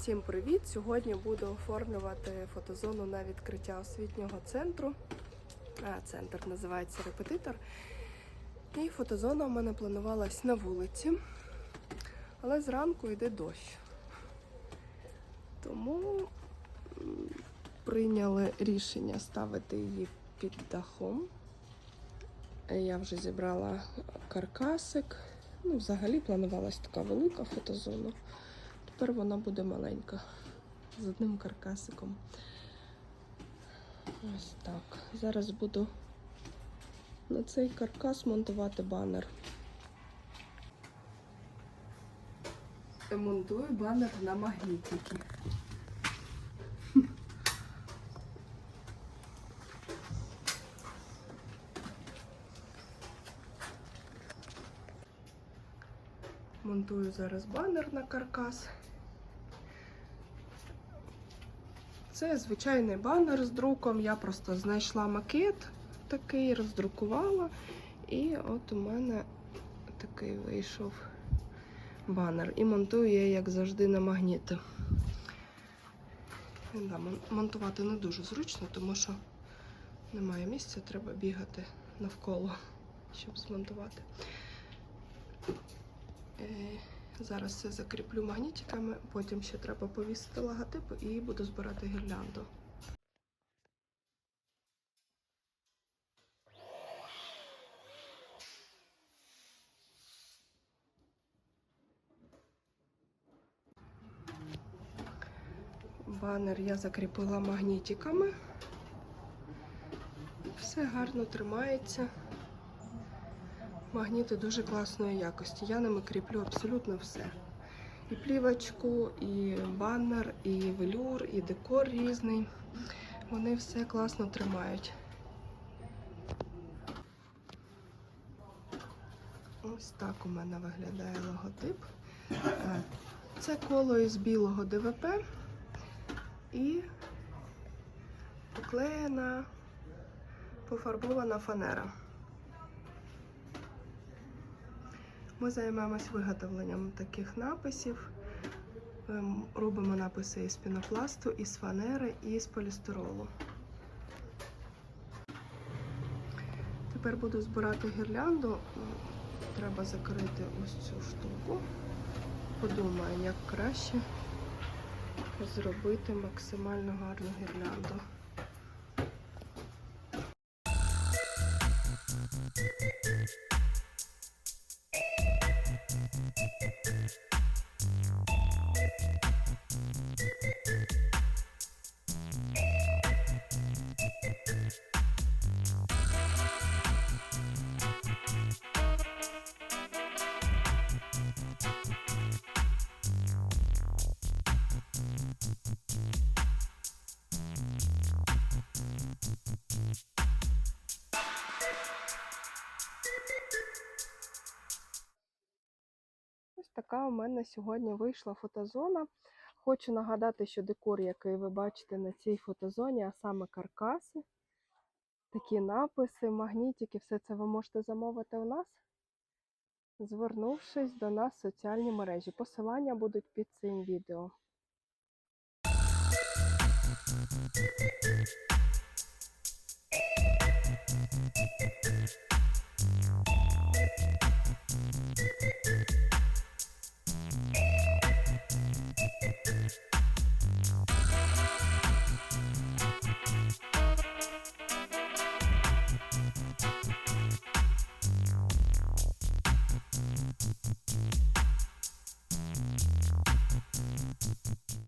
Всім привіт! Сьогодні буду оформлювати фотозону на відкриття освітнього центру. Центр називається Репетитор. І фотозона у мене планувалась на вулиці, але зранку йде дощ. Тому прийняли рішення ставити її під дахом. Я вже зібрала каркасик. Ну, взагалі планувалась така велика фотозона. Тепер вона буде маленька з одним каркасиком. Ось так. Зараз буду на цей каркас монтувати банер. Монтую банер на магнітики. Монтую зараз банер на каркас. Це звичайний банер з друком. Я просто знайшла макет такий, роздрукувала. І от у мене такий вийшов банер. І монтую я, як завжди, на магніти. Да, монтувати не дуже зручно, тому що немає місця, треба бігати навколо, щоб змонтувати. Зараз все закріплю магнітиками, потім ще треба повісити логотип і буду збирати гірлянду. Банер я закріпила магнітиками. Все гарно тримається. Магніти дуже класної якості. Я ними кріплю абсолютно все. І плівочку, і банер, і велюр, і декор різний. Вони все класно тримають. Ось так у мене виглядає логотип. Е, Це коло із білого ДВП і поклеєна пофарбована фанера. Ми займаємось виготовленням таких написів. Ем, Робимо написи із пінопласту, із фанери і з полістиролу. Тепер буду збирати гірлянду. Треба закрити ось цю штуку. Подумаю, як краще зробити максимально гарну гірлянду. Ось така у мене сьогодні вийшла фотозона. Хочу нагадати, що декор, який ви бачите на цій фотозоні, а саме каркаси, такі написи, магнітики, все це ви можете замовити у нас, звернувшись до нас в соціальні мережі. Посилання будуть під цим відео.